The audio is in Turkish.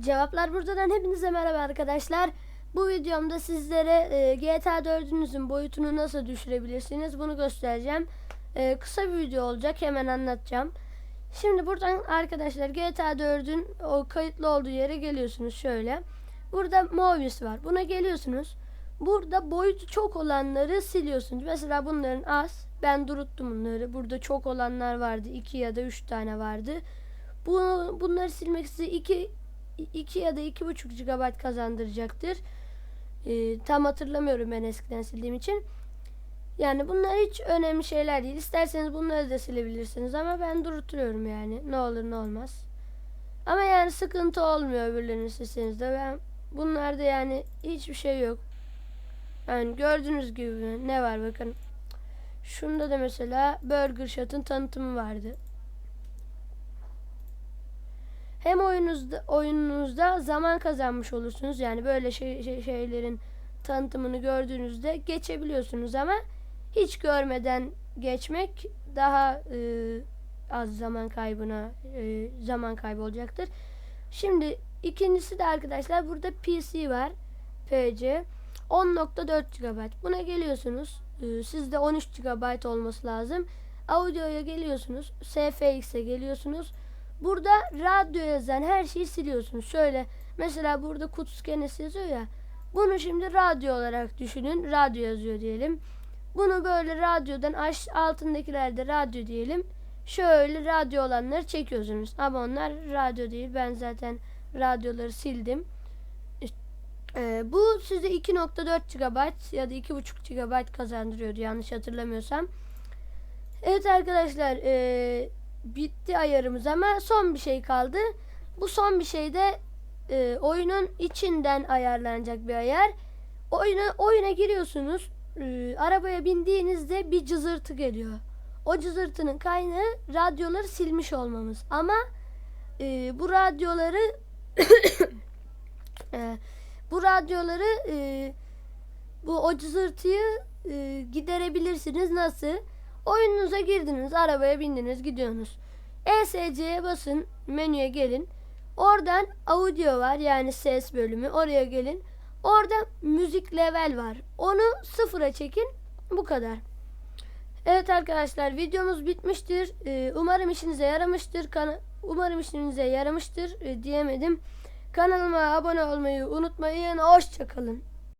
Cevaplar buradan hepinize merhaba arkadaşlar. Bu videomda sizlere e, GTA 4'ünüzün boyutunu nasıl düşürebilirsiniz bunu göstereceğim. E, kısa bir video olacak hemen anlatacağım. Şimdi buradan arkadaşlar GTA 4'ün o kayıtlı olduğu yere geliyorsunuz şöyle. Burada Movies var. Buna geliyorsunuz. Burada boyutu çok olanları siliyorsunuz. Mesela bunların az. Ben duruttum bunları. Burada çok olanlar vardı. 2 ya da 3 tane vardı. Bu, bunları silmek size 2 2 ya da 2,5 GB kazandıracaktır. Ee, tam hatırlamıyorum ben eskiden sildiğim için. Yani bunlar hiç önemli şeyler değil. İsterseniz bunları da silebilirsiniz ama ben durutuyorum yani. Ne olur ne olmaz. Ama yani sıkıntı olmuyor öbürlerini silseniz de. Ben bunlarda yani hiçbir şey yok. Yani gördüğünüz gibi ne var bakın. Şunda da mesela Burger Shot'ın tanıtımı vardı. Hem oyunuzda oyununuzda zaman kazanmış olursunuz. Yani böyle şey, şey- şeylerin tanıtımını gördüğünüzde geçebiliyorsunuz ama hiç görmeden geçmek daha e, az zaman kaybına e, zaman kaybı olacaktır. Şimdi ikincisi de arkadaşlar burada PC var. PC 10.4 GB. Buna geliyorsunuz. E, sizde 13 GB olması lazım. Audio'ya geliyorsunuz. SFX'e geliyorsunuz. Burada radyo yazan her şeyi siliyorsunuz. Şöyle mesela burada kutu skenesi yazıyor ya. Bunu şimdi radyo olarak düşünün. Radyo yazıyor diyelim. Bunu böyle radyodan aş altındakilerde radyo diyelim. Şöyle radyo olanları çekiyorsunuz. Ama onlar radyo değil. Ben zaten radyoları sildim. İşte, e, bu size 2.4 GB ya da 2.5 GB kazandırıyordu yanlış hatırlamıyorsam. Evet arkadaşlar e, bitti ayarımız ama son bir şey kaldı. Bu son bir şey de e, oyunun içinden ayarlanacak bir ayar. Oyuna oyuna giriyorsunuz. E, arabaya bindiğinizde bir cızırtı geliyor. O cızırtının kaynağı radyoları silmiş olmamız. Ama e, bu radyoları e, bu radyoları e, bu o cızırtıyı e, giderebilirsiniz. Nasıl? Oyununuza girdiniz, arabaya bindiniz, gidiyorsunuz. ESC'ye basın, menüye gelin. Oradan audio var yani ses bölümü. Oraya gelin. Orada müzik level var. Onu sıfıra çekin. Bu kadar. Evet arkadaşlar videomuz bitmiştir. Ee, umarım işinize yaramıştır. Kana- umarım işinize yaramıştır ee, diyemedim. Kanalıma abone olmayı unutmayın. Hoşçakalın.